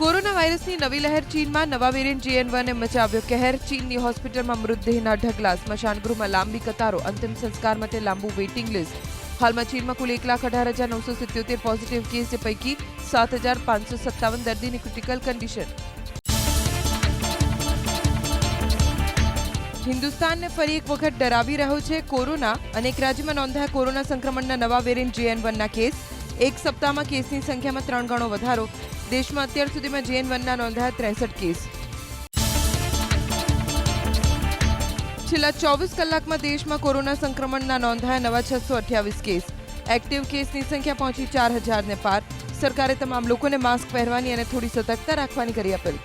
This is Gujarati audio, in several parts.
કોરોના વાયરસની નવી લહેર ચીનમાં નવા વેરિયન્ટ જીએન વને મચાવ્યો કહેર. ચીનની હોસ્પિટલમાં મૃતદેહના ઢગલા, સ્મશાનગૃહમાં લાંબી કતારો, અંતિમ સંસ્કાર માટે લાંબુ વેઇટિંગ લિસ્ટ. હાલમાં ચીનમાં કુલ એક લાખ અઢાર હજાર નવસો સિત્યોતેર પોઝિટિવ કેસ પૈકી સાત હજાર પાંચસો સત્તાવન દર્દીની ક્રિટિકલ કન્ડિશન હિન્દુસ્તાનને ફરી એક વખત ડરાવી રહ્યો છે કોરોના. અનેક રાજ્યમાં નોંધાયા કોરોના સંક્રમણના નવા વેરિયન્ટ જીએન વનના કેસ. એક સપ્તાહમાં કેસની સંખ્યામાં ત્રણ ગણો વધારો. દેશમાં અત્યાર સુધીમાં જેએન વનના નોંધાયા ત્રેસઠ કેસ. છેલ્લા ચોવીસ કલાકમાં દેશમાં કોરોના સંક્રમણના નોંધાયા નવા છસો અઠ્યાવીસ કેસ. એક્ટિવ કેસની સંખ્યા પહોંચી ચાર હજારને પાર. સરકારે તમામ લોકોને માસ્ક પહેરવાની અને થોડી સતર્કતા રાખવાની કરી અપીલ.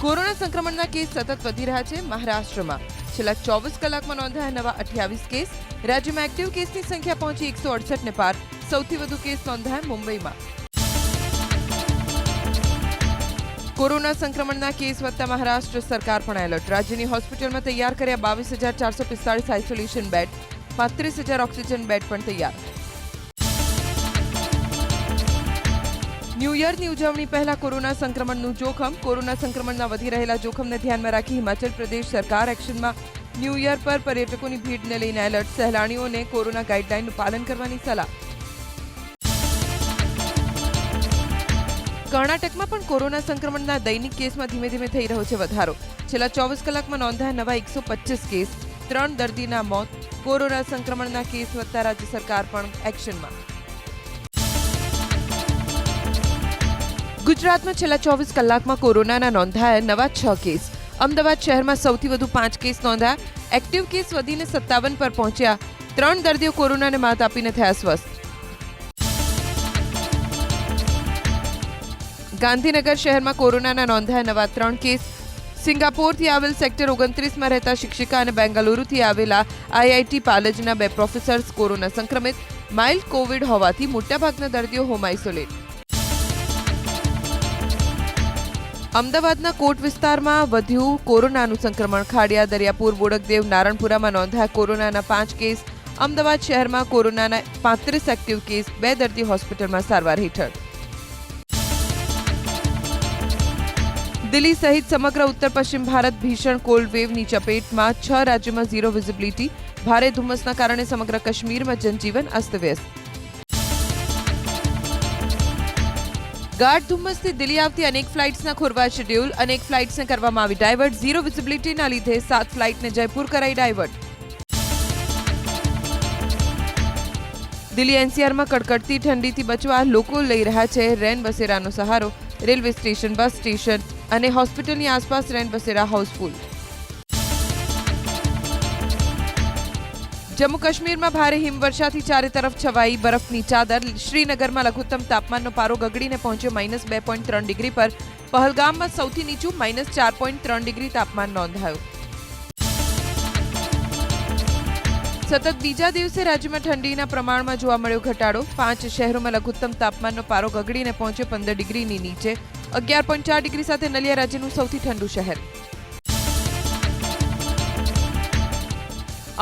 કોરોના સંક્રમણના કેસ સતત વધી રહ્યા છે મહારાષ્ટ્રમાં. છેલ્લા ચોવીસ કલાકમાં નોંધાયા નવા અઠ્યાવીસ કેસ. રાજ્યમાં એક્ટિવ કેસની સંખ્યા પહોંચી એકસો અડસઠને પાર. સૌથી વધુ કેસ નોંધાયા મુંબઈમાં કોરોના સંક્રમણના કેસ વધતા મહારાષ્ટ્ર સરકાર પણ એલર્ટ રાજ્યની હોસ્પિટલમાં તૈયાર કર્યા બાવીસ હજાર ચારસો પિસ્તાળીસ આઇસોલેશન બેડ પાંત્રીસ હજાર ઓક્સિજન બેડ પણ તૈયાર ન્યૂ યરની ઉજવણી પહેલા કોરોના સંક્રમણનું જોખમ કોરોના સંક્રમણના વધી રહેલા જોખમને ધ્યાનમાં રાખી હિમાચલ પ્રદેશ સરકાર એક્શનમાં ન્યૂ યર પર પર્યટકોની ભીડને લઈને એલર્ટ સહેલાણીઓને કોરોના ગાઈડલાઈનનું પાલન કરવાની સલાહ. કર્ણાટકમાં પણ કોરોના સંક્રમણના દૈનિક કેસમાં ધીમે ધીમે થઈ રહ્યો છે વધારો. છેલ્લા ચોવીસ કલાકમાં નોંધાયા નવા એકસો પચીસ કેસ, ત્રણ દર્દીના મોત, કોરોના સંક્રમણના કેસ વધતા રાજ્ય સરકાર પણ એક્શનમાં. ગુજરાતમાં છેલ્લા ચોવીસ કલાકમાં કોરોનાના નોંધાયા નવા છ કેસ. અમદાવાદ શહેરમાં સૌથી વધુ પાંચ કેસ નોંધાયા. એક્ટિવ કેસ વધીને સત્તાવન પર પહોંચ્યા. ત્રણ દર્દીઓ કોરોનાને માત આપીને થયા સ્વસ્થ. ગાંધીનગર શહેરમાં કોરોનાના નોંધાયા નવા ત્રણ કેસ. સિંગાપોરથી આવેલ સેક્ટર ઓગણત્રીસમાં રહેતા શિક્ષિકા અને બેંગાલુરુથી આવેલા આઈઆઈટી પાલેજના બે પ્રોફેસર્સ કોરોના સંક્રમિત. માઇલ્ડ કોવિડ હોવાથી મોટાભાગના દર્દીઓ હોમ આઇસોલેટ. અમદાવાદના કોટ વિસ્તારમાં વધ્યું કોરોનાનું સંક્રમણ ખાડિયા. દરિયાપુર, બોડકદેવ, નારણપુરામાં નોંધાયા કોરોનાના પાંચ કેસ. અમદાવાદ શહેરમાં કોરોનાના પાંત્રીસ એક્ટિવ કેસ. બે દર્દી હોસ્પિટલમાં સારવાર હેઠળ. દિલ્હી સહિત સમગ્ર ઉત્તર પશ્ચિમ ભારત ભીષણ કોલ્ડ વેવની ચપેટમાં છ રાજ્યોમાં ઝીરો વિઝિબિલિટી ભારે ધુમ્મસના કારણે સમગ્ર કાશ્મીરમાં જનજીવન અસ્તવ્યસ્ત. ગાઢ ધુમ્મસથી દિલ્હી આવતી અનેક ફ્લાઇટ્સના ખોરવા શેડ્યુલ અનેક ફ્લાઇટ્સને કરવામાં આવી ડાયવર્ટ ઝીરો વિઝિબિલિટીના લીધે સાત ફ્લાઇટને જયપુર કરાઈ ડાયવર્ટ દિલ્હી એનસીઆરમાં કડકડતી ઠંડીથી બચવા લોકો લઈ રહ્યા છે રેન બસેરાનો સહારો, રેલવે સ્ટેશન, બસ સ્ટેશન અને હોસ્પિટલની આસપાસ રેનબસેરા હાઉસફુલ. જમ્મુ કાશ્મીરમાં ભારે હિમવર્ષાથી ચારે તરફ છવાઈ બરફની ચાદર. શ્રીનગરમાં લઘુત્તમ તાપમાનનો પારો ગગડીને પહોંચ્યો માઇનસ બે પોઈન્ટ ત્રણ ડિગ્રી પર. પહલગામમાં સૌથી નીચું માઇનસ ચાર પોઈન્ટ ત્રણ ડિગ્રી તાપમાન નોંધાયું. સતત બીજા દિવસે રાજ્યમાં ઠંડીના પ્રમાણમાં જોવા મળ્યો ઘટાડો. પાંચ શહેરોમાં લઘુત્તમ તાપમાનનો પારો ગગડીને પહોંચ્યો પંદર ડિગ્રીની નીચે. અગિયાર પોઈન્ટ ચાર ડિગ્રી સાથે નલિયા રાજ્યનું સૌથી ઠંડુ શહેર.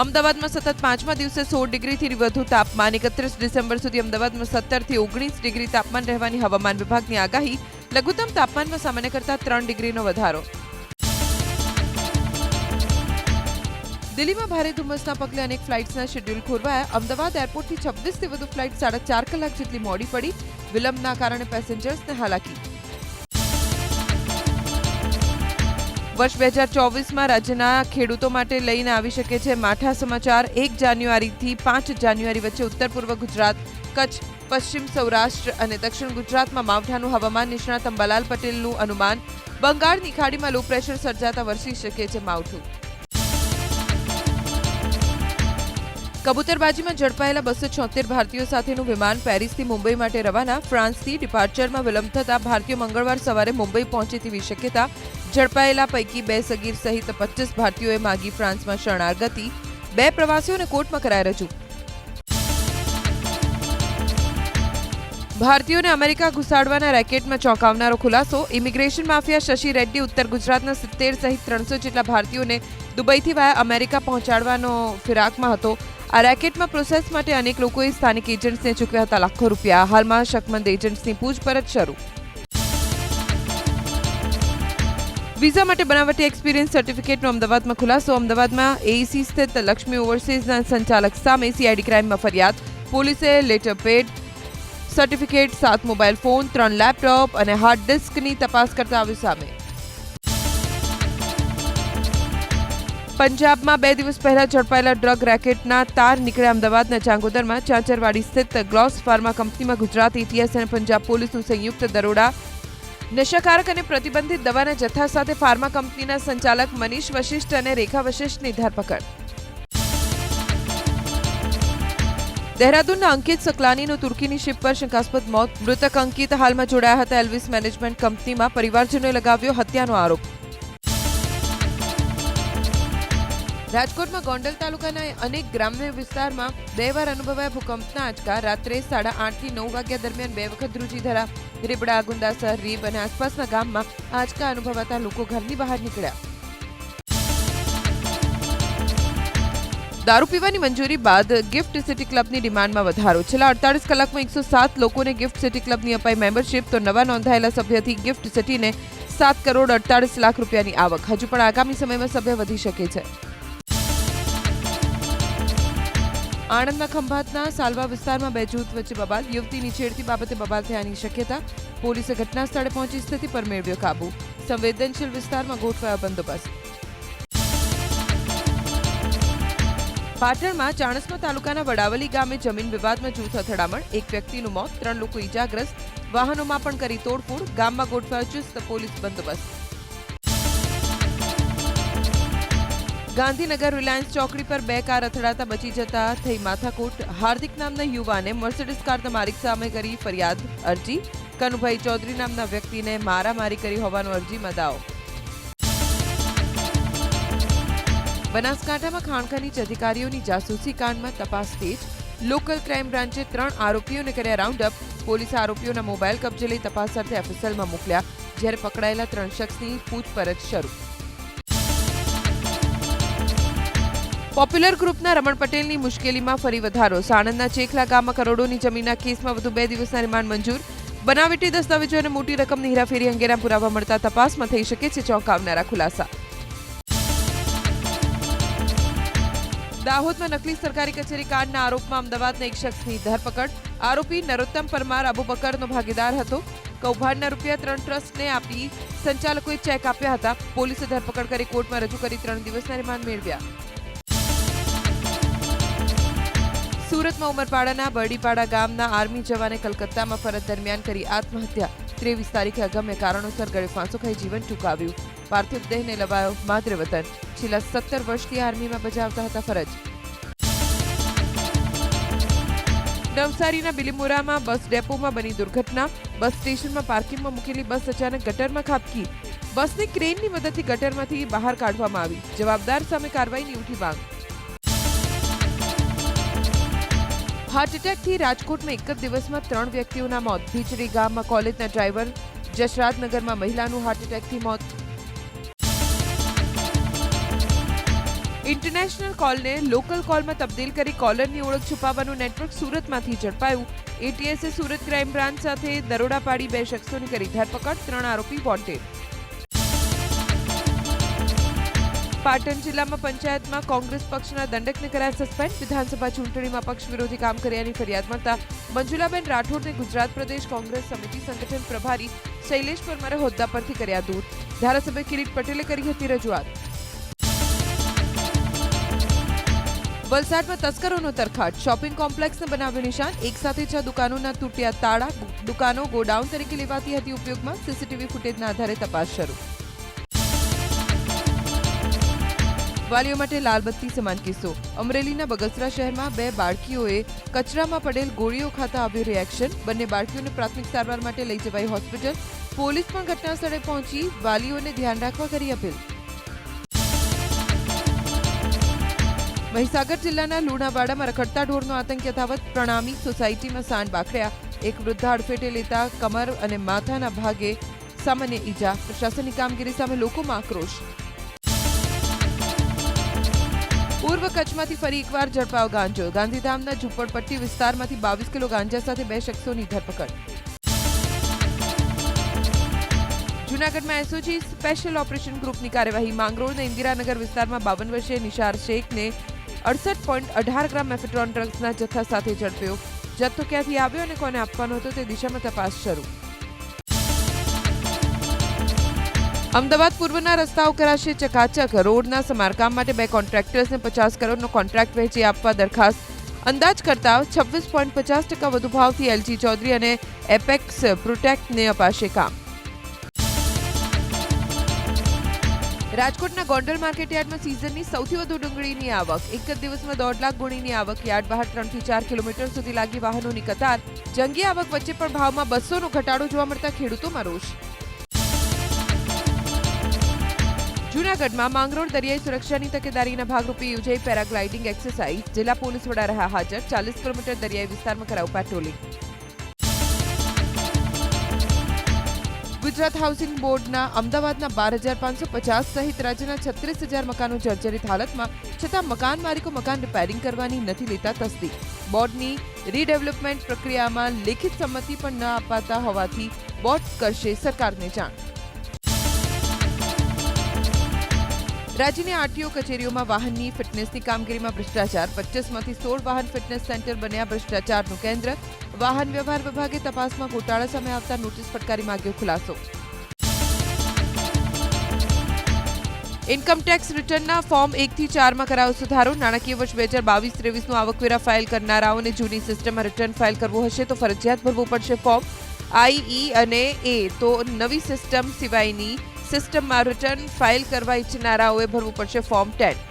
અમદાવાદમાં સતત પાંચમા દિવસે સોળ ડિગ્રીથી વધુ તાપમાન. એકત્રીસ ડિસેમ્બર સુધી અમદાવાદમાં સત્તરથી ઓગણીસ ડિગ્રી તાપમાન રહેવાની હવામાન વિભાગની આગાહી. લઘુત્તમ તાપમાનમાં સામાન્ય કરતાં ત્રણ ડિગ્રીનો વધારો. દિલ્હીમાં ભારે ધુમ્મસના પગલે અનેક ફ્લાઇટ્સના શેડ્યુલ ખોરવાયા. અમદાવાદ એરપોર્ટથી છવ્વીસથી વધુ ફ્લાઇટ સાડા ચાર કલાક જેટલી મોડી પડી. વિલંબના કારણે પેસેન્જર્સને હાલાકી. વર્ષ બે હજાર ચોવીસમાં રાજ્યના ખેડૂતો માટે લઈને આવી શકે છે માઠા સમાચાર. એક જાન્યુઆરીથી પાંચ જાન્યુઆરી વચ્ચે ઉત્તર પૂર્વ ગુજરાત, કચ્છ, પશ્ચિમ સૌરાષ્ટ્ર અને દક્ષિણ ગુજરાતમાં માવઠાનું હવામાન નિષ્ણાત અંબાલાલ પટેલનું અનુમાન. બંગાળની ખાડીમાં લો પ્રેશર સર્જાતા વરસી શકે છે માવઠું. કબૂતરબાજીમાં ઝડપાયેલા બસો છોતેર ભારતીયો સાથેનું વિમાન પેરિસથી મુંબઈ માટે રવાના. ફ્રાન્સથી ડિપાર્ચરમાં વિલંબ થતા ભારતીયો મંગળવાર સવારે મુંબઈ પહોંચે તેવી શક્યતા ઝડપાયેલા પૈકી બે સગીર સહિત પચીસ ભારતીયોએ માગી ફ્રાન્સમાં શરણાગતિ. બે પ્રવાસીઓને કોર્ટમાં કરાય રજૂ. ભારતીયોને અમેરિકા ઘુસાડવાના રેકેટમાં ચોંકાવનારો ખુલાસો. ઇમિગ્રેશન માફિયા શશી રેડ્ડી ઉત્તર ગુજરાતના સિત્તેર સહિત ત્રણસો જેટલા ભારતીયોને દુબઈથી વાયા અમેરિકા પહોંચાડવાનો ફિરાકમાં હતો. આ રેકેટમાં પ્રોસેસ માટે અનેક લોકોએ સ્થાનિક એજન્ટ્સને ચૂકવ્યા હતા લાખો રૂપિયા. હાલમાં શકમંદ એજન્ટ્સની પૂછપરછ શરૂ. વિઝા માટે બનાવટી એક્સપિરિયન્સ સર્ટિફિકેટનો અમદાવાદમાં ખુલાસો. અમદાવાદમાં એઈસી સ્થિત લક્ષ્મી ઓવરસીઝના સંચાલક સામે સીઆઈડી ક્રાઇમમાં ફરિયાદ. પોલીસે લેટર પેડ સર્ટિફિકેટ સાત મોબાઈલ ફોન ત્રણ લેપટોપ અને હાર્ડ ડિસ્કની તપાસ કરતા આવ્યું સામે. પંજાબમાં બે દિવસ પહેલા ઝડપાયેલા ડ્રગ રેકેટના તાર નીકળ્યા અમદાવાદના ચાંગોદરમાં. ચાંચરવાડી સ્થિત ગ્લોસ ફાર્મા કંપનીમાં ગુજરાત એટીએસ અને પંજાબ પોલીસનું સંયુક્ત દરોડા. નશાકારક અને પ્રતિબંધિત દવાના જથ્થા સાથે ફાર્મા કંપનીના સંચાલક મનીષ વશિષ્ઠ અને રેખા વશિષ્ઠની ધરપકડ. દહેરાદૂનના અંકિત સકલાનીનું તુર્કીની શિપ પર શંકાસ્પદ મોત. મૃતક અંકિત હાલમાં જોડાયા હતા એલ્વિસ મેનેજમેન્ટ કંપનીમાં. પરિવારજનોએ લગાવ્યો હત્યાનો આરોપ. રાજકોટમાં ગોંડલ તાલુકાના અનેક ગ્રામ્ય વિસ્તારમાં બે વાર અનુભવાયા ભૂકંપના આંચકા. રાત્રે સાડા આઠથી નવ વાગ્યા દરમિયાન બે વખત ધ્રુજી ધરા. રીબડા ગુંદાસર રીબ અને આસપાસના ગામમાં આંચકા અનુભવાતા લોકો ઘરની બહાર નીકળ્યા. દારૂ પીવાની મંજૂરી બાદ ગિફ્ટ સિટી ક્લબની ડિમાન્ડમાં વધારો. છેલ્લા અડતાલીસ કલાકમાં એકસો સાત લોકોને ગિફ્ટ સિટી ક્લબની અપાઈ મેમ્બરશિપ. તો નવા નોંધાયેલા સભ્યથી ગિફ્ટ સિટીને સાત કરોડ અડતાલીસ લાખ રૂપિયાની આવક. હજુ પણ આગામી સમયમાં સભ્ય વધી શકે છે. આણંદના ખંભાતના સાલવા વિસ્તારમાં બે જૂથ વચ્ચે બબાલ, યુવતીની છેડતી બાબતે બબાલ થયાની શક્યતા. પોલીસે ઘટના સ્થળે પહોંચી સ્થિતિ પર મેળવ્યો કાબુ. સંવેદનશીલ વિસ્તારમાં ગોઠવાયો બંદોબસ્ત. પાટણમાં ચાણસ્મા તાલુકાના વડાવલી ગામે જમીન વિવાદમાં જૂથ અથડામણ. એક વ્યક્તિનું મોત, ત્રણ લોકો ઈજાગ્રસ્ત. વાહનોમાં પણ કરી તોડફોડ. ગામમાં ગોઠવાયો ચુસ્ત પોલીસ બંદોબસ્ત. ગાંધીનગર રિલાયન્સ ચોકડી પર બે કાર અથડાતા બચી જતા થઈ માથાકૂટ. હાર્દિક નામના યુવાને મર્સિડીઝ કાર મારી સામે કરી ફરિયાદ અરજી. કનુભાઈ ચૌધરી નામના વ્યક્તિને મારામારી કરી હોવાનો અરજીમાં દાવો બનાસકાંઠામાં ખાણખનીજ અધિકારીઓની જાસૂસી કાંડમાં તપાસ તેજ લોકલ ક્રાઇમ બ્રાન્ચે ત્રણ આરોપીઓને કર્યા રાઉન્ડ અપ પોલીસે આરોપીઓના મોબાઈલ કબજે લઈ તપાસ અર્થે એફએસએલમાં મોકલ્યા, જ્યારે પકડાયેલા ત્રણ શખ્સની પૂછપરછ શરૂ. પોપ્યુલર ગ્રુપના રમણ પટેલની મુશ્કેલીમાં ફરી વધારો. સાણંદના ચેખલા ગામમાં કરોડોની જમીનના કેસમાં વધુ બે દિવસના રિમાન્ડ મંજૂર. બનાવટી દસ્તાવેજો અને મોટી રકમની હેરાફેરી અંગેના પુરાવા મળતા તપાસમાં થઈ શકે છે ચોંકાવનારા ખુલાસા. દાહોદમાં નકલી સરકારી કચેરી કાંડના આરોપમાં અમદાવાદના એક શખ્સની ધરપકડ. આરોપી નરોત્તમ પરમાર અબુબકરનો ભાગીદાર હતો. કૌભાંડના રૂપિયા ત્રણ ટ્રસ્ટને આપી સંચાલકોએ ચેક આપ્યા હતા. પોલીસે ધરપકડ કરી કોર્ટમાં રજૂ કરી ત્રણ દિવસના રિમાન્ડ મેળવ્યા. સુરતમાં ઉમરપાડાના બરડીપાડા ગામના આર્મી જવાને કલકત્તામાં ફરજ દરમિયાન કરી આત્મહત્યા. ત્રેવીસ તારીખે અગમ્ય કારણોસર ગળે ફાંસો ખાઈ જીવન ટૂંકાવ્યું. પાર્થિવ દેહને લવાયો માતૃ વતન. છેલ્લા સત્તર વર્ષથી આર્મીમાં બજાવતા હતા ફરજ. નવસારીના બિલીમોરામાં બસ ડેપોમાં બની દુર્ઘટના. બસ સ્ટેશનમાં પાર્કિંગમાં મૂકેલી બસ અચાનક ગટરમાં ખાબકી. બસને ક્રેનની મદદથી ગટરમાંથી બહાર કાઢવામાં આવી. જવાબદાર સામે કાર્યવાહીની ઉઠી માંગ. હાર્ટ એટેકથી રાજકોટમાં એક જ દિવસમાં ત્રણ વ્યક્તિઓના મોત. ભીચડી ગામમાં કોલેજના ડ્રાઈવર જશરાજનગરમાં મહિલાનું હાર્ટ એટેકથી મોત. ઇન્ટરનેશનલ કોલને લોકલ કોલમાં તબદીલ કરી કોલરની ઓળખ છુપાવવાનું નેટવર્ક સુરતમાંથી ઝડપાયું. એટીએસે સુરત ક્રાઇમ બ્રાન્ચ સાથે દરોડા પાડી બે શખ્સોની કરી ધરપકડ, ત્રણ આરોપી વોન્ટેડ. પાટણ જિલ્લામાં પંચાયતમાં કોંગ્રેસ પક્ષના દંડકને કરાયા સસ્પેન્ડ. વિધાનસભા ચૂંટણીમાં પક્ષ વિરોધી કામ કર્યાની ફરિયાદ મળતા મંજુલાબેન રાઠોડને ગુજરાત પ્રદેશ કોંગ્રેસ સમિતિ સંગઠન પ્રભારી શૈલેષ પરમારે હોદ્દા પરથી કર્યા દૂર. ધારાસભ્ય કિરીટ પટેલે કરી હતી રજૂઆત. વલસાડમાં તસ્કરોનો તરખાટ. શોપિંગ કોમ્પ્લેક્સને બનાવ્યું નિશાન. એક સાથે છ દુકાનોના તૂટ્યા તાળા, દુકાનો ગોડાઉન તરીકે લેવાતી હતી ઉપયોગમાં. સીસીટીવી ફૂટેજના આધારે તપાસ શરૂ. વાલીઓ માટે લાલબત્તી સમાન કિસ્સો. અમરેલીના બગસરા શહેરમાં બે બાળકીઓએ કચરામાં પડેલ ગોળીઓ ખાતા આવ્યું રિએક્શન બંને બાળકીઓને પ્રાથમિક સારવાર માટે લઈ જવાઈ હોસ્પિટલ. પોલીસ પણ ઘટના સ્થળે પહોંચી વાલીઓને ધ્યાન રાખવા કરી અપીલ. મહીસાગર જિલ્લાના લુણાવાડામાં રખડતા ઢોરનો આતંક યથાવત પ્રણામી સોસાયટીમાં સાંડ બાખડ્યા. એક વૃદ્ધા અડફેટે લેતા કમર અને માથાના ભાગે સામાન્ય ઈજા. પ્રશાસનની કામગીરી સામે લોકોમાં આક્રોશ. પૂર્વ કચ્છમાંથી ફરી એકવાર ઝડપાયો ગાંજો. ગાંધીધામના ઝુંપડપટ્ટી વિસ્તારમાંથી બાવીસ કિલો ગાંજા સાથે બે શખ્સોની ધરપકડ. જૂનાગઢમાં એસઓજી સ્પેશિયલ ઓપરેશન ગ્રુપની કાર્યવાહી. માંગરોળના ઇન્દિરાનગર વિસ્તારમાં બાવન વર્ષીય નિશાર શેખને અડસઠ પોઈન્ટ અઢાર ગ્રામ મેફેટ્રોન ડ્રગ્સના જથ્થા સાથે ઝડપ્યો. જથ્થો ક્યાંથી આવ્યો અને કોને આપવાનો હતો તે દિશામાં તપાસ શરૂ. અમદાવાદ પૂર્વના રસ્તાઓ કરાશે ચકાચક. રોડના સમારકામ માટે બે કોન્ટ્રાક્ટર્સને પચાસ કરોડનો કોન્ટ્રાક્ટ વહેંચી આપવા દરખાસ્ત. અંદાજ કરતા છવ્વીસ પોઈન્ટ પચાસ ટકા વધુ ભાવથી એલજી ચૌધરી અને એપેક્સ પ્રોટેક્ટને અપાશે કામ. રાજકોટના ગોંડલ માર્કેટ યાર્ડમાં સિઝનની સૌથી વધુ ડુંગળીની આવક. એક જ દિવસમાં દોઢ લાખ ગુણીની આવક. યાર્ડ બહાર ત્રણથી ચાર કિલોમીટર સુધી લાગી વાહનોની કતાર. જંગી આવક વચ્ચે પણ ભાવમાં બસોનો ઘટાડો જોવા મળતા ખેડૂતોમાં રોષ. જૂનાગઢમાં માંગરોળ દરિયાઈ સુરક્ષાની તકેદારીના ભાગરૂપે યોજાઈ પેરાગ્લાઇડિંગ એક્સરસાઇઝ. જિલ્લા પોલીસ વડા રહ્યા હાજર, ચાલીસ કિલોમીટર દરિયાઈ વિસ્તારમાં કરાવ પેટ્રોલિંગ ગુજરાત હાઉસિંગ બોર્ડના અમદાવાદના બાર હજાર પાંચસો પચાસ સહિત રાજ્યના છત્રીસ હજાર મકાનો જર્જરિત હાલતમાં, છતાં મકાન માલિકો મકાન રિપેરિંગ કરવાની નથી લેતા તસ્દી. બોર્ડની રીડેવલપમેન્ટ પ્રક્રિયામાં લેખિત સંમતિ પણ ન અપાતા હોવાથી બોર્ડ કરશે સરકારને જાણ. રાજ્યની આરટીઓ કચેરીઓમાં વાહનની ફિટનેસની કામગીરીમાં ભ્રષ્ટાચાર. પચીસમાંથી સોળ વાહન ફિટનેસ સેન્ટર બન્યા ભ્રષ્ટાચારનું કેન્દ્ર. વાહન વ્યવહાર વિભાગે તપાસમાં ગોટાળા સામે આવતા નોટિસ ફટકારી માંગ્યો ખુલાસો. ઇન્કમટેક્સ રિટર્નના ફોર્મ એકથી ચારમાં કરાયો સુધારો. નાણાકીય વર્ષ બે હજાર બાવીસ ત્રેવીસનું આવકવેરા ફાઇલ કરનારાઓને જૂની સિસ્ટમમાં રિટર્ન ફાઇલ કરવું હશે તો ફરજિયાત ભરવું પડશે ફોર્મ આઈ અને એ તો નવી સિસ્ટમ સિવાયની સિસ્ટમમાં રિટર્ન ફાઇલ કરવા ઈચ્છનારાઓએ ભરવું પડશે ફોર્મ ટેન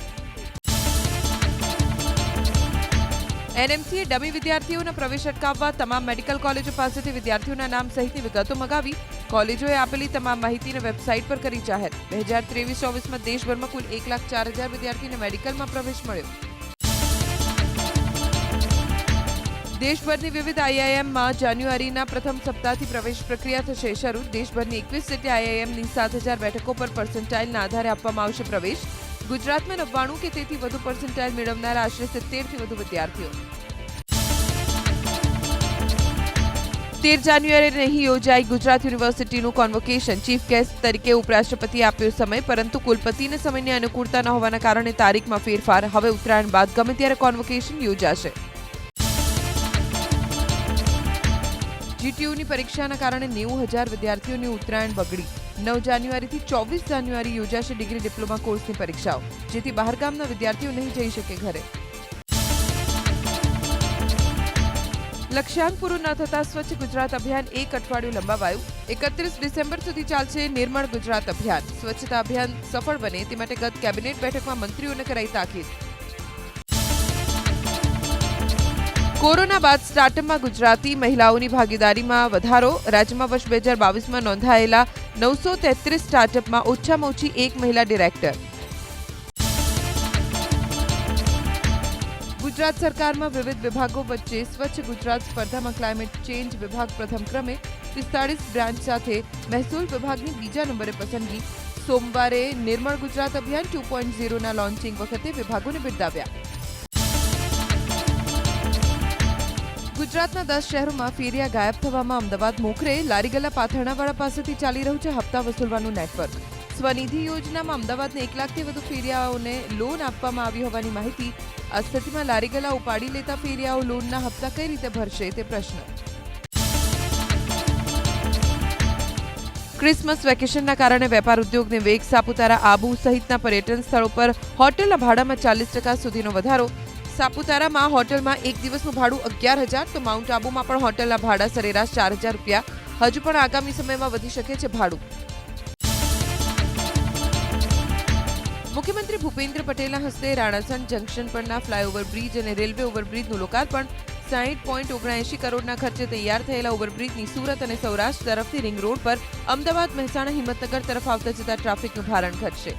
એનએમસીએ ડમી વિદ્યાર્થીઓના પ્રવેશ અટકાવવા તમામ મેડિકલ કોલેજો પાસેથી વિદ્યાર્થીઓના નામ સહિતની વિગતો મગાવી. કોલેજોએ આપેલી તમામ માહિતીને વેબસાઇટ પર કરી જાહેર. બે હજાર ત્રેવીસ ચોવીસમાં દેશભરમાં કુલ એક લાખ ચાર હજાર વિદ્યાર્થીને મેડિકલમાં પ્રવેશ મળ્યો. દેશભરની વિવિધ આઈઆઈએમમાં જાન્યુઆરીના પ્રથમ સપ્તાહથી પ્રવેશ પ્રક્રિયા થશે. શરૂ દેશભરની એકવીસ જેટલી આઈઆઈએમની સાત હજાર બેઠકો પર પર્સન્ટાઇલના આધારે આપવામાં આવશે પ્રવેશ. ગુજરાતમાં નવ્વાણું કે તેથી વધુ પર્સન્ટાઇલ મેળવનારા આશરે સિત્તેરથી વધુ વિદ્યાર્થીઓ. તેર જાન્યુઆરીએ નહીં યોજાઈ ગુજરાત યુનિવર્સિટીનું કોન્વોકેશન ચીફ ગેસ્ટ તરીકે ઉપરાષ્ટ્રપતિએ આપ્યો સમય, પરંતુ કુલપતિને સમયની અનુકૂળતા ન હોવાના કારણે તારીખમાં ફેરફાર. હવે ઉત્તરાયણ બાદ ગમે ત્યારે કોન્વોકેશન યોજાશે. જીટીયુની પરીક્ષાના કારણે નેવું હજાર વિદ્યાર્થીઓની ઉત્તરાયણ બગડી. નવ જાન્યુઆરીથી ચોવીસ જાન્યુઆરી યોજાશે ડિગ્રી ડિપ્લોમા કોર્સની પરીક્ષાઓ, જેથી બહારગામના વિદ્યાર્થીઓ નહીં જઈ શકે ઘરે. લક્ષ્યાંક પૂરું ન થતા સ્વચ્છ ગુજરાત અભિયાન એક અઠવાડિયું લંબાવાયું. એકત્રીસ ડિસેમ્બર સુધી ચાલશે નિર્મળ ગુજરાત અભિયાન. સ્વચ્છતા અભિયાન સફળ બને તે માટે ગત કેબિનેટ બેઠકમાં મંત્રીઓને કરાઈ તાકીદ. કોરોના બાદ સ્ટાર્ટઅપમાં ગુજરાતી મહિલાઓની ભાગીદારીમાં વધારો. રાજ્યમાં વર્ષ બે હજાર બાવીસમાં નોંધાયેલા નવસો તેત્રીસ સ્ટાર્ટઅપમાં ઓછામાં ઓછી એક મહિલા ડિરેક્ટર. ગુજરાત સરકારમાં વિવિધ વિભાગો વચ્ચે સ્વચ્છ ગુજરાત સ્પર્ધામાં ક્લાઇમેટ ચેન્જ વિભાગ પ્રથમ ક્રમે પિસ્તાળીસ બ્રાન્ચ સાથે મહેસૂલ વિભાગની બીજા નંબરે પસંદગી. સોમવારે નિર્મળ ગુજરાત અભિયાન ટુ પોઈન્ટ ઝીરોના લોન્ચિંગ વખતે વિભાગોને બિરદાવ્યા. ગુજરાતના દસ શહેરોમાં ફેરિયા ગાયબ થવામાં અમદાવાદ મોખરે, લારીગલ્લા પાથરણાવાળા પાસેથી ચાલી રહ્યું છે હપ્તા વસૂલવાનું નેટવર્ક સ્વનિધિ યોજનામાં અમદાવાદને એક લાખથી વધુ ફેરિયાઓને લોન આપવામાં આવી હોવાની માહિતી. આ સ્થિતિમાં લારીગલ્લા ઉપાડી લેતા ફેરિયાઓ લોનના હપ્તા કઈ રીતે ભરશે તે પ્રશ્ન. ક્રિસમસ વેકેશનના કારણે વેપાર ઉદ્યોગને વેગ સાપુતારા આબુ સહિતના પર્યટન સ્થળો પર હોટેલના ભાડામાં ચાલીસ ટકા સુધીનો વધારો. સાપુતારામાં હોટલમાં એક દિવસનું ભાડું અગિયાર હજાર, તો માઉન્ટ આબુમાં પણ હોટલના ભાડા સરેરાશ ચાર હજાર રૂપિયા. હજુ પણ આગામી સમયમાં વધી શકે છે ભાડું. મુખ્યમંત્રી ભૂપેન્દ્ર પટેલના હસ્તે રાણાસણ જંકશન પરના ફ્લાયઓવર બ્રિજ અને રેલવે ઓવરબ્રિજનું લોકાર્પણ. સાહીઠ પોઈન્ટ ઓગણએંશી કરોડના ખર્ચે તૈયાર થયેલા ઓવરબ્રિજની સુરત અને સૌરાષ્ટ્ર તરફથી રિંગ રોડ પર અમદાવાદ, મહેસાણા, હિંમતનગર તરફ આવતા જતા ટ્રાફિકનું ભારણ ઘટશે.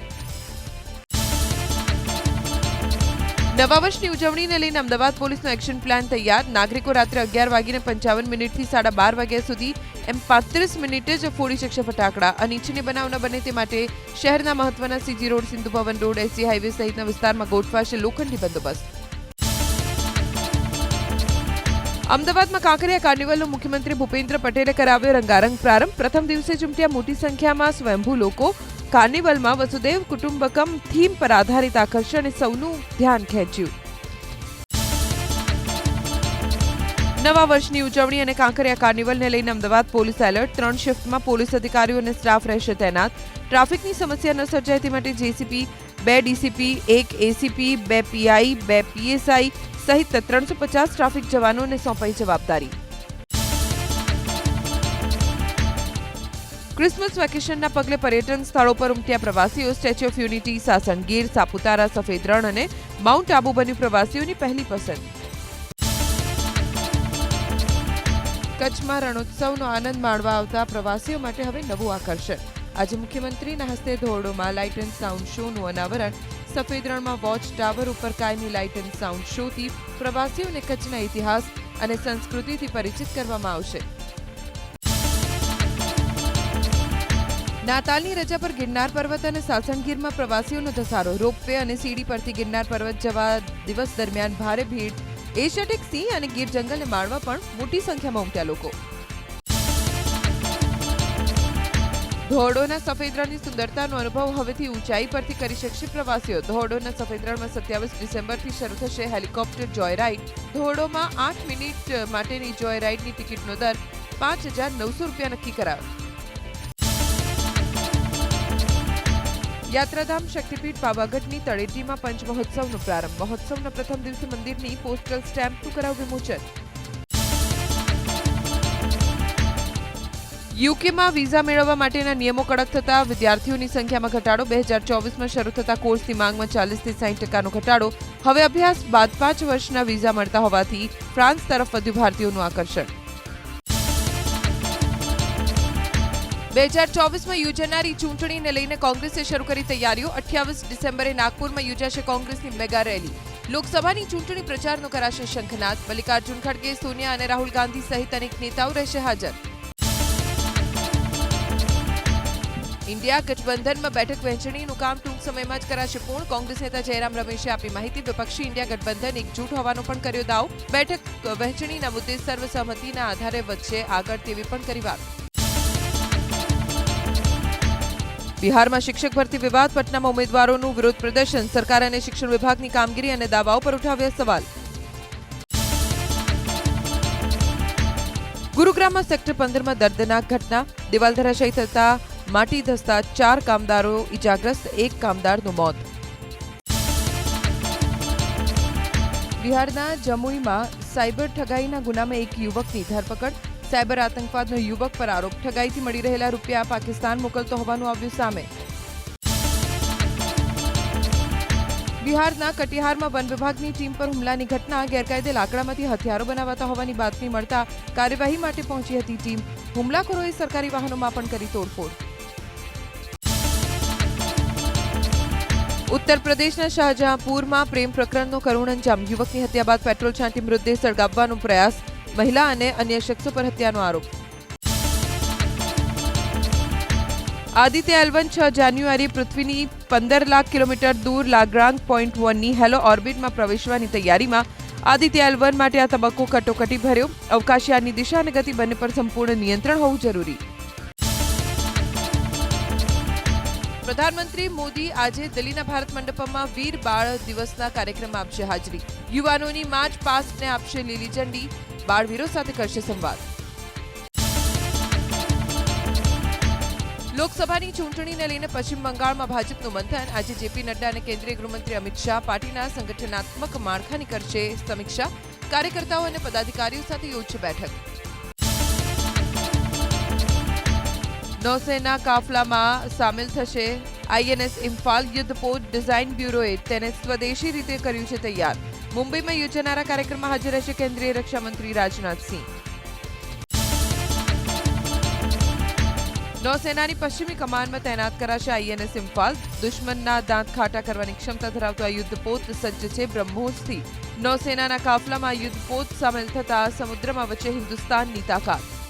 નવા વર્ષની ઉજવણીને લઈને અમદાવાદ પોલીસનો એક્શન પ્લાન તૈયાર. નાગરિકો રાત્રે અગિયાર વાગીને પંચાવન મિનિટથી સાડા બાર વાગ્યા સુધી એમ પાંત્રીસ મિનિટે જ ફોડી શકશે ફટાકડા. અનિચ્છનીય બનાવ ન બને તે માટે શહેરના મહત્વના CG road Sindhu Bhavan road, SG highway સહિતના વિસ્તારમાં ગોઠવાશે લોખંડી બંદોબસ્ત. અમદાવાદમાં કાંકરિયા કાર્નિવલનો મુખ્યમંત્રી ભૂપેન્દ્ર પટેલે કરાવ્યો રંગારંગ પ્રારંભ. પ્રથમ દિવસે ચૂંટ્યા મોટી સંખ્યામાં સ્વયંભૂ લોકો કાર્નિવલમાં વસુદેવ કુટુંબકમ થીમ પર આધારિત આકર્ષણે સૌનું ધ્યાન ખેંચ્યું. નવા વર્ષની ઉજવણી અને કાંકરિયા કાર્નિવલને લઈને અમદાવાદ પોલીસ એલર્ટ. ત્રણ શિફ્ટમાં પોલીસ અધિકારીઓ અને સ્ટાફ રહેશે તૈનાત. ટ્રાફિકની સમસ્યા ન સર્જાય તે માટે જેસીપી, બે ડીસીપી, એક એસીપી, બે પીઆઈ, બે પીએસઆઈ સહિત ત્રણસો પચાસ ટ્રાફિક જવાનોને સોંપાઈ જવાબદારી. ક્રિસમસ વેકેશનના પગલે પર્યટન સ્થળો પર ઉમટ્યા પ્રવાસીઓ, statue of unity, Sasan Gir, Saputara, સફેદ રણ અને માઉન્ટ આબુ બન્યું પ્રવાસીઓની પહેલી પસંદ કચ્છમાં રણોત્સવનો આનંદ માણવા આવતા પ્રવાસીઓ માટે હવે નવું આકર્ષણ. આજે મુખ્યમંત્રીના હસ્તે ધોરડોમાં લાઇટ એન્ડ સાઉન્ડ શોનું અનાવરણ, સફેદ રણમાં વોચ ટાવર ઉપર કાયમી લાઇટ એન્ડ સાઉન્ડ શોથી પ્રવાસીઓને કચ્છના ઇતિહાસ અને સંસ્કૃતિથી પરિચિત કરવામાં આવશે. નાતાલની રજા પર ગિરનાર પર્વત અને સાસણગીરમાં પ્રવાસીઓનો ધસારો. રોપવે અને સીડી પરથી ગિરનાર પર્વત જવા દિવસ દરમિયાન ભારે ભીડ. એશિયાટિક સિંહ અને ગીર જંગલને માણવા પણ મોટી સંખ્યામાં ઉમટ્યા લોકો. ધોરડોના સફેદ રણની સુંદરતાનો અનુભવ હવેથી ઊંચાઈ પરથી કરી શકશે પ્રવાસીઓ. ધોરડોના સફેદ રણમાં સત્યાવીસ ડિસેમ્બરથી શરૂ થશે હેલિકોપ્ટર જોય રાઇડ ધોરડોમાં આઠ મિનિટ માટેની જોય રાઇડની ટિકિટનો દર પાંચ હજાર નવસો રૂપિયા નક્કી કરાયો. યાત્રાધામ શક્તિપીઠ પાવાગઢની તળેટીમાં પંચમહોત્સવનો પ્રારંભ. મહોત્સવના પ્રથમ દિવસે મંદિરની પોસ્ટલ સ્ટેમ્પનું કરાવ વિમોચન. યુકેમાં વિઝા મેળવવા માટેના નિયમો કડક થતા વિદ્યાર્થીઓની સંખ્યામાં ઘટાડો. બે હજાર ચોવીસમાં શરૂ થતા કોર્સની માંગમાં ચાલીસથી સાહીઠ ટકાનો ઘટાડો. હવે અભ્યાસ બાદ પાંચ વર્ષના વિઝા મળતા હોવાથી ફ્રાન્સ તરફ વધ્યું ભારતીયોનું આકર્ષણ. બે હજાર ચોવીસમાં યોજાનારી ચૂંટણીને લઈને કોંગ્રેસે શરૂ કરી તૈયારીઓ. અઠ્યાવીસ ડિસેમ્બરે નાગપુરમાં યોજાશે કોંગ્રેસની મેગા રેલી. લોકસભાની ચૂંટણી પ્રચારનો કરાશે શંખનાદ. મલ્લિકાર્જુન ખડગે, સોનિયા અને રાહુલ ગાંધી સહિત અનેક નેતાઓ રહેશે હાજર. ઇન્ડિયા ગઠબંધનમાં બેઠક વહેંચણીનું કામ ટૂંક સમયમાં જ કરાશે પૂર્ણ. કોંગ્રેસ નેતા જયરામ રમેશે આપી માહિતી. વિપક્ષી ઇન્ડિયા ગઠબંધન એકજૂટ હોવાનો પણ કર્યો દાવ. બેઠક વહેંચણીના મુદ્દે સર્વસહમતિના આધારે વધશે આગળ તેવી પણ કરી વાત. બિહારમાં શિક્ષક ભરતી વિવાદ, પટનામાં ઉમેદવારોનું વિરોધ પ્રદર્શન, સરકાર અને શિક્ષણ વિભાગની કામગીરી અને દાવાઓ પર ઉઠાવ્યા સવાલ. ગુરુગ્રામમાં સેક્ટર પંદરમાં દર્દનાક ઘટના. દિવાલ ધરાશાયી થતા માટી ધસતા ચાર કામદારો ઇજાગ્રસ્ત એક કામદારનું મોત. બિહારના જમુઈમાં સાયબર ઠગાઈના ગુનામાં એક યુવકની ધરપકડ. સાયબર આતંકવાદનો યુવક પર આરોપ ઠગાઈથી મળી રહેલા રૂપિયા પાકિસ્તાન મોકલતો હોવાનું આવ્યું સામે. બિહારના કટિહારમાં વન વિભાગની ટીમ પર હુમલાની ઘટના, ગેરકાયદે લાકડામાંથી હથિયારો બનાવાતા હોવાની બાતમી મળતા કાર્યવાહી માટે પહોંચી હતી ટીમ. હુમલાખોરોએ સરકારી વાહનોમાં પણ કરી તોડફોડ. ઉત્તર પ્રદેશના શાહજહાંપુરમાં પ્રેમ પ્રકરણનો કરુણ અંજામ. યુવકની હત્યા બાદ પેટ્રોલ છાંટી મૃતદેહ સળગાવવાનો પ્રયાસ મહિલા અને અન્ય શખ્સો પર હત્યાનો આરોપ. આદિત્ય એલવન છ જાન્યુઆરી પૃથ્વીની પંદર લાખ કિલોમીટર દૂર લાગ્રાંગ પોઈન્ટ વનની હેલો ઓર્બિટમાં પ્રવેશવાની તૈયારીમાં આદિત્ય એલવન માટે આ તબક્કો કટોકટી ભર્યો. અવકાશયાનની દિશા અને ગતિ બંને પર સંપૂર્ણ નિયંત્રણ હોવું જરૂરી. પ્રધાનમંત્રી મોદી આજે દિલ્હીના ભારત મંડપમમાં વીર બાળ દિવસના કાર્યક્રમમાં આપશે હાજરી. યુવાનોની માર્ચ પાસ્ટને આપશે લીલી ઝંડી. બાળવીરો સાથે કરશે સંવાદ. લોકસભાની ચૂંટણીને લઈને પશ્ચિમ બંગાળમાં ભાજપનું મંથન. આજે જેપી નડ્ડા અને કેન્દ્રીય ગૃહમંત્રી અમિત શાહ પાર્ટીના સંગઠનાત્મક માળખાની કરશે સમીક્ષા. કાર્યકર્તાઓ અને પદાધિકારીઓ સાથે યોજશે બેઠક. નૌસેના કાફલામાં સામેલ થશે આઈએનએસ ઇમ્ફાલ યુદ્ધપોત ડિઝાઇન બ્યુરોએ તેને સ્વદેશી રીતે કર્યું છે તૈયાર. મુંબઈમાં યોજાનારા કાર્યક્રમમાં હાજર રહેશે કેન્દ્રીય રક્ષામંત્રી રાજનાથસિંહ. નૌસેનાની પશ્ચિમી કમાનમાં તૈનાત કરાશે આઈએનએસ ઇમ્ફાલ. દુશ્મનના દાંત ખાટા કરવાની ક્ષમતા ધરાવતો આ યુદ્ધપોત સજ્જ છે બ્રહ્મોસથી. નૌસેનાના કાફલામાં યુદ્ધ યુદ્ધપોત સામેલ થતા સમુદ્રમાં વચ્ચે હિન્દુસ્તાનની તાકાત.